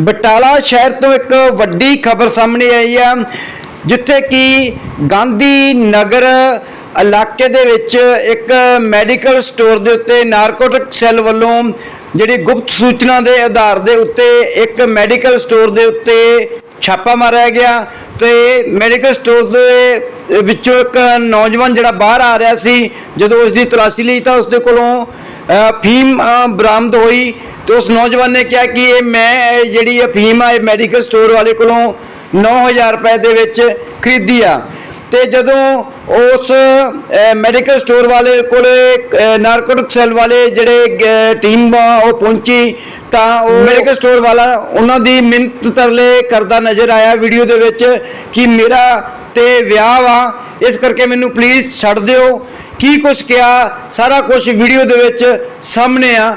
ਬਟਾਲਾ ਸ਼ਹਿਰ ਤੋਂ ਇੱਕ ਵੱਡੀ ਖਬਰ ਸਾਹਮਣੇ ਆਈ ਆ, ਜਿੱਥੇ ਕਿ ਗਾਂਧੀ ਨਗਰ ਇਲਾਕੇ ਦੇ ਵਿੱਚ ਇੱਕ ਮੈਡੀਕਲ ਸਟੋਰ ਦੇ ਉੱਤੇ ਨਾਰਕੋਟਿਕ ਸੈੱਲ ਵੱਲੋਂ ਜਿਹੜੀ ਗੁਪਤ ਸੂਚਨਾ ਦੇ ਆਧਾਰ ਦੇ ਉੱਤੇ ਇੱਕ ਮੈਡੀਕਲ ਸਟੋਰ ਦੇ ਉੱਤੇ ਛਾਪਾ ਮਾਰਿਆ ਗਿਆ ਤੇ ਮੈਡੀਕਲ ਸਟੋਰ ਦੇ ਵਿੱਚੋਂ ਇੱਕ ਨੌਜਵਾਨ ਜਿਹੜਾ ਬਾਹਰ ਆ ਰਿਹਾ ਸੀ, ਜਦੋਂ ਉਸ ਦੀ ਤਲਾਸ਼ੀ ਲਈ ਤਾਂ ਉਸ ਦੇ ਕੋਲੋਂ ਫੀਮ ਬਰਾਮਦ ਹੋਈ ਤੇ ਉਸ ਨੌਜਵਾਨ ਨੇ ਕਿਹਾ ਕਿ ਇਹ ਮੈਂ, ਇਹ ਜਿਹੜੀ ਅਫੀਮ ਆ, ਇਹ ਮੈਡੀਕਲ ਸਟੋਰ ਵਾਲੇ ਕੋਲੋਂ 9000 ਰੁਪਏ ਦੇ ਵਿੱਚ ਖਰੀਦੀ ਆ। ਤੇ ਜਦੋਂ ਉਸ ਮੈਡੀਕਲ ਸਟੋਰ ਵਾਲੇ ਕੋਲੇ ਨਾਰਕੋਟਿਕ ਸੈੱਲ ਵਾਲੇ ਜਿਹੜੇ ਟੀਮ ਆ, ਉਹ ਪਹੁੰਚੀ ਤਾਂ ਉਹ ਮੈਡੀਕਲ ਸਟੋਰ ਵਾਲਾ ਉਹਨਾਂ ਦੀ ਮਿੰਤ ਤਰਲੇ ਕਰਦਾ ਨਜ਼ਰ ਆਇਆ ਵੀਡੀਓ ਦੇ ਵਿੱਚ ਕਿ ਮੇਰਾ ਤੇ ਵਿਆਹ ਵਾ। ਇਸ ਕਰਕੇ ਮੈਨੂੰ ਪਲੀਜ਼ ਛੱਡ ਦਿਓ। ਕੀ ਕੁਝ ਕਿਹਾ? ਸਾਰਾ ਕੁਝ ਵੀਡੀਓ ਦੇ ਵਿੱਚ ਸਾਹਮਣੇ ਆ।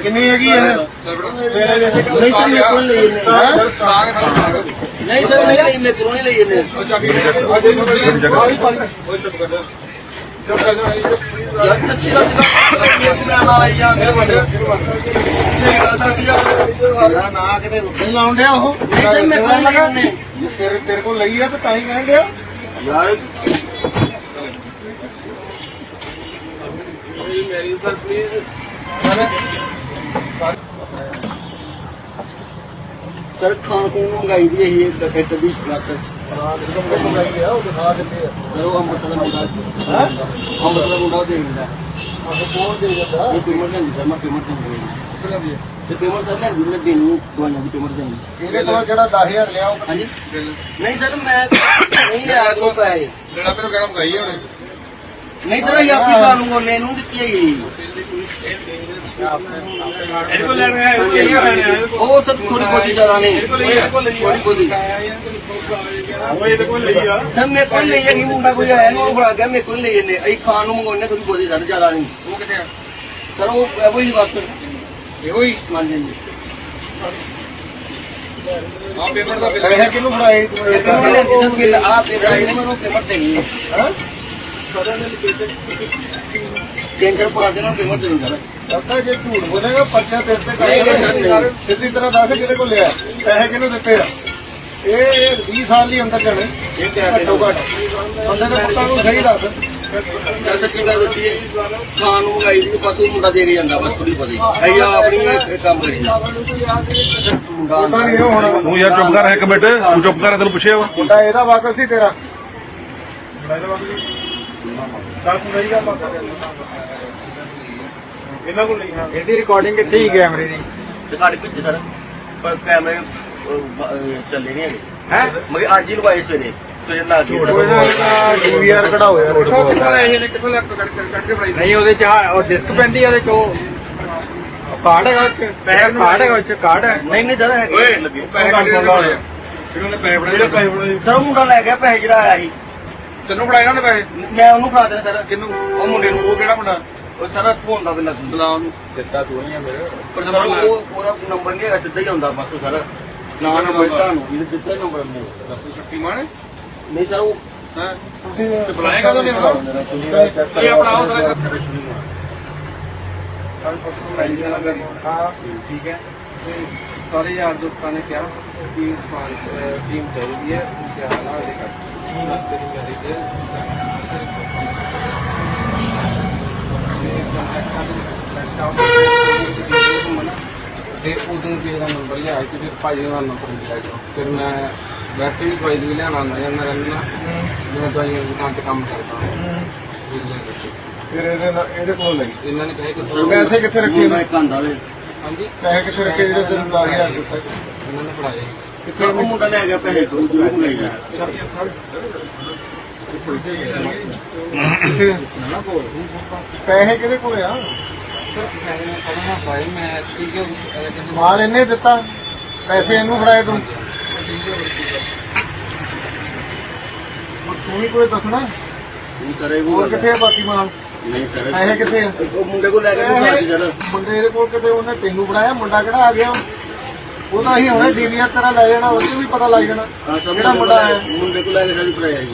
ਕਿੰਨੀ ਹੈਗੀ ਇਹ ਨਹੀਂ ਸਰ ਮੇਰੇ ਕੋਲ ਲਈ ਨੇ ਨਹੀਂ ਸਰ ਮੈਂ ਲਈ ਮੇਰੇ ਕੋਲ ਨਹੀਂ ਲਈ ਨੇ ਯਾਰ ਸੱਚੀ ਗੱਲ ਮੈਂ ਆਈ ਜਾਂ ਮੇਰੇ ਵੱਡੇ। ਤੇਰਾ ਨਾਂ ਕਿਤੇ ਰੁੱਖੇ ਲਾਉਣ ਡਿਆ ਉਹ? ਸਰ ਮੇਰੇ ਕੋਲ ਲਗਾ ਨੇ ਤੇਰੇ ਤੇਰੇ ਕੋਲ ਲਈ ਆ ਤੇ ਤਾਂ ਹੀ ਕਹਿਣ ਡਿਆ। ਯਾਰ ਸਰ ਖਾਣ ਖੂਨ ਨੂੰ ਮੰਗਾਈ ਦੀ ਇਹੀ ਇੱਕ ਦੀ ਪਲੱਸ ਹਾਂ ਜਦੋਂ ਮੈਂ ਮੰਗਾਈ ਆ ਉਹ ਦਿਖਾ ਕਿੱਥੇ ਆ ਸਰ ਉਹ ਅੰਮ੍ਰਿਤ ਦਾ ਮੁੰਡਾ ਹੈ? ਅੰਮ੍ਰਿਤ ਦਾ ਮੁੰਡਾ ਦੇ ਦਿੰਦਾ। ਆਹ ਕੋਣ ਦੇ ਜਾਂਦਾ ਇਹ ਪੇਮੈਂਟ ਨਹੀਂ ਸਰ ਮੈਂ ਪੇਮੈਂਟ ਨਹੀਂ ਤੇ ਪੇਮੈਂਟ ਸਰ ਲੈ ਜਿਹਨੇ ਦੇਣੀ ਦਵਾਈਆਂ ਦੀ ਪੇਮੈਂਟ ਦੇਣੀ। ਇਹਦੇ ਕੋਲ ਜਿਹੜਾ 10000 ਲਿਆ ਉਹ ਹਾਂਜੀ। ਨਹੀਂ ਸਰ ਮੈਂ ਨਹੀਂ ਲਿਆ ਕੋ ਪੈਸੇ। ਜਿਹੜਾ ਮੈਨੂੰ ਕਹਿਣਾ ਮੰਗਾਈ ਆ ਉਹਨੇ। ਨਹੀਂ ਸਰ ਇਹ ਆਪਣੀ ਕਾਨੂੰਨ ਉਹਨੇ ਨੂੰ ਦਿੱਤੀ ਹੈਗੀ ਇਹਦੇ ਕੋਲ ਲੈਣ ਆਇਆ ਉਹ ਕਿਹੜਾ ਲੈਣ ਆਇਆ। ਉਹ ਸਰ ਥੋੜੀ ਬਹੁਤੀ ਜ਼ਿਆਦਾ ਨਹੀਂ ਥੋੜੀ ਬਹੁਤੀ। ਉਹ ਇਹਦੇ ਕੋਲ ਲਈ ਆ। ਸਰ ਮੇਰੇ ਕੋਲ ਨਹੀਂ ਹੈਗੀ ਮੁੰਡਾ ਕੋਈ ਆਇਆ ਨੂੰ ਉਹ ਫੜਾ ਗਿਆ ਮੇਰੇ ਕੋਲ ਨਹੀਂ ਇਹਨੇ। ਅਸੀਂ ਖਾਣ ਨੂੰ ਮੰਗਵਾਉਣੇ ਥੋੜੀ ਬਹੁਤੀ ਜ਼ਿਆਦਾ ਜ਼ਿਆਦਾ ਨਹੀਂ। ਉਹ ਕਿੱਥੇ ਆ? ਸਰ ਉਹ ਇਹੋ ਹੀ ਬਸ। ਇਹੋ ਹੀ? ਮੰਨ ਜਾਂਦੇ ਆ ਪੇਪਰ ਦਾ ਬਿੱਲ ਪੈਸੇ ਕਿਹਨੂੰ ਫੜਾਏ? ਤੂੰ ਇਹ ਕਿਉਂ ਲੈਂਦੇ ਸਰ ਬਿੱਲ ਆ ਪੇਪਰ ਆਈ ਨੇ ਮੈਨੂੰ ਪੇਮੈਂਟ ਦੇਣੀ ਹੈ ਹਾਂ? ਚਾਰ ਪਾ ਦੇਣਾ ਪੇਮੈਂਟ ਦੇਣੀ ਅੱਛਾ ਜੇ ਝੂਠ ਬੋਲੇਗਾ ਪਰਚਾ ਤੇਰੇ ਤੇ ਨਹੀਂ, ਨਹੀਂ, ਸਰ, ਕਰੇਗਾ ਨਹੀਂ। ਸਿੱਧੀ ਤਰ੍ਹਾਂ ਦੱਸ ਕਿਹਦੇ ਕੋਲ ਲਿਆ। ਪੈਸੇ ਕਿਹਨੂੰ ਦਿੱਤੇ ਆ? ਇਹ ਇਹ 20 ਸਾਲ ਲਈ ਅੰਦਰ ਜਾਣੇ। ਇਹ ਕਿਆ ਘੱਟੋ ਘੱਟ। ਬੰਦੇ ਦੇ ਪੁੱਤਾਂ ਨੂੰ ਸਹੀ ਦੱਸ। ਸਰ ਸੱਚੀ ਗੱਲ ਦੱਸੀਏ ਖਾਣ ਨੂੰ ਮੰਗਾਈ ਦੀ ਬਸ ਉਹ ਮੁੰਡਾ ਦੇ ਕੇ ਜਾਂਦਾ ਬਸ ਥੋੜੀ ਬਹੁਤੀ। ਅਸੀਂ ਆਪਣੀ ਇਹ ਕੰਮ ਕਰੀ ਸਰ ਮੁੰਡਾ ਪਤਾ ਨਹੀਂ ਇਹ ਹੋਣਾ। ਤੂੰ ਯਾਰ ਚੁੱਪ ਕਰ ਇੱਕ ਮਿੰਟ। ਤੂੰ ਚੁੱਪ ਕਰ ਤੈਨੂੰ ਪੁੱਛਿਆ ਵਾ। ਮੁੰਡਾ ਇਹਦਾ ਵਾਕਫ ਸੀ ਤੇਰਾ। ਦੱਸ ਮੇਰੀ ਗੱਲ ਇਹਨਾਂ ਕੋਲ ਲਈ ਹਾਂ ਇਹਦੀ ਰਿਕਾਰਡਿੰਗ ਕਿੱਥੇ ਹੀ ਕੈਮਰੇ ਦੀ? ਰਿਕਾਰਡ ਪਿੱਛੇ ਸਰ ਪਰ ਕੈਮਰੇ ਚੱਲੇ ਨਹੀਂ ਹੈਗੇ। ਹੈ? ਮਗਰ ਅੱਜ ਹੀ ਲਵਾਏ ਸਵੇਰੇ ਸਵੇਰੇ ਲਾ ਕੇ। ਡੀਵੀਆਰ ਕਢਾਓ ਯਾਰ ਕਿੱਥੋਂ ਲੈ ਇਹਨੇ? ਕਿੱਥੋਂ ਲੈ ਕੱਢ ਕੇ ਨਹੀਂ ਉਹਦੇ ਚ ਉਹ ਡਿਸਕ ਪੈਂਦੀ ਆ ਉਹਦੇ ਚ ਕਾਰਡ ਹੈਗਾ ਉਹ ਚ। ਕਾਰਡ ਹੈਗਾ ਉਹ ਚ ਕਾਰਡ ਹੈ। ਨਹੀਂ ਨਹੀਂ ਸਰ ਹੈਗੇ ਲੱਗੇ। ਪੈਸੇ ਕਿਹਨੇ ਪੈਸੇ ਪੈਸੇ ਫੜਾਏ ਸਰ ਮੁੰਡਾ ਲੈ ਗਿਆ ਪੈਸੇ ਜਿਹੜਾ ਆਇਆ ਸੀ। ਤੈਨੂੰ ਫੜਾਏ ਨਾ ਉਹਨੇ ਪੈਸੇ? ਮੈਂ ਉਹਨੂੰ ਫੜਾ ਦੇਣਾ ਸਰ। ਕਿਹਨੂੰ? ਉਹ ਮੁੰਡੇ ਨੂੰ। ਉਹ ਕਿਹੜਾ ਮੁੰਡਾ? ਉਹ ਸਾਰਾ ਫੋਨ ਦਾ ਬਿੱਲ ਬੁਲਾ ਉਹਨੂੰ। ਦਿੱਤਾ ਤੂੰ ਨਹੀਂ ਆ ਮੇਰੇ ਪਰ ਸਰ ਉਹ ਪੂਰਾ ਨੰਬਰ ਨਹੀਂ ਹੈਗਾ ਸਿੱਧਾ ਹੀ ਹੁੰਦਾ ਬਸ ਉਹ ਸਰ। ਨਾ ਨੰਬਰ ਤੁਹਾਨੂੰ ਇਹ ਦਿੱਤਾ ਨੰਬਰ ਨਹੀਂ ਦੱਸੋ ਸ਼ਕਤੀਮਾਨ ਨਹੀਂ ਸਰ ਉਹ ਹਾਂ? ਤੇ ਬੁਲਾਏਗਾ ਤਾਂ ਨਹੀਂ ਇਹ ਆਪਣਾ ਆਓ ਜ਼ਰਾ ਹਾਂ ਠੀਕ ਹੈ। ਸਾਰੇ ਯਾਰ ਦੋਸਤਾਂ ਨੇ ਕਿਹਾ ਕਿ ਸਮਾਨ ਟੀਮ ਚਾਹੀਦੀ ਹੈ ਸਿਆਣਾ ਦੇ ਕਰ ਤੇਰੀ ਮੇਰੀ ਦੇ ਤੇ ਉਦੋਂ ਕਿਸੇ ਦਾ ਨੰਬਰ ਲਿਆ ਕਿ ਫਿਰ ਭਾਜੀ ਦਾ ਨੰਬਰ ਲਿਆ ਗਿਆ ਫਿਰ ਮੈਂ ਵੈਸੇ ਵੀ ਦਵਾਈ ਦੂਈ ਲੈਣ ਆਉਂਦਾ ਜਾਂਦਾ ਰਹਿੰਦਾ ਜਿਵੇਂ ਦਵਾਈ ਦੀ ਦੁਕਾਨ ਤੇ ਕੰਮ ਕਰਦਾ। ਫਿਰ ਇਹਦੇ ਨਾਲ ਇਹਦੇ ਕੋਲ ਲਈ। ਇਹਨਾਂ ਨੇ ਕਹੇ ਕਿ ਪੈਸੇ ਕਿੱਥੇ ਰੱਖੇ ਇੱਕ ਆਂਦਾ ਵੇ ਹਾਂਜੀ। ਪੈਸੇ ਕਿੱਥੇ ਰੱਖੇ ਜਿਹੜੇ ਤੈਨੂੰ 10000 ਦਿੱਤਾ? ਇਹਨਾਂ ਨੇ ਫੜਾਏ ਕਿੱਥੇ ਉਹ ਮੁੰਡਾ ਲੈ ਗਿਆ ਪੈਸੇ? ਦੋ ਜ਼ਰੂਰ ਲੈ ਗਿਆ। ਕਿੱਥੇ? ਪੈਸੇ ਕਿਹਦੇ ਕੋਲ ਆ? ਮਾਲ ਇਹਨੇ ਦਿੱਤਾ। ਪੈਸੇ ਇਹਨੂੰ ਫੜਾਏ ਤੂੰ। ਤੂੰ ਵੀ ਕੋਈ ਦੱਸਣਾ? ਨਹੀਂ ਸਰ ਇਹ ਹੋਰ ਕਿੱਥੇ ਆ ਬਾਕੀ ਮਾਲ? ਨਹੀਂ ਸਰ ਪੈਸੇ ਕਿੱਥੇ ਆ? ਉਹ ਮੁੰਡੇ ਕੋਲ ਲੈ ਕੇ ਤੂੰ ਘਰ ਜਾਣਾ ਮੁੰਡੇ ਦੇ ਕੋਲ ਕਿਤੇ ਉਹਨੇ ਤੈਨੂੰ ਬਣਾਇਆ ਮੁੰਡਾ ਕਿਹੜਾ ਆ ਗਿਆ? ਉਹ ਤਾਂ ਅਸੀਂ ਹੁਣੇ ਡੀਵੀਆਰ ਤੇਰਾ ਲੈ ਜਾਣਾ ਉਹ 'ਚ ਵੀ ਪਤਾ ਲੱਗ ਜਾਣਾ ਹਾਂ ਕਿਹੜਾ ਮੁੰਡਾ ਆਇਆ ਮੁੰਡੇ ਕੋਲ ਲੈ ਕੇ ਸਾਡੀ ਪੜਾਈ ਆਈ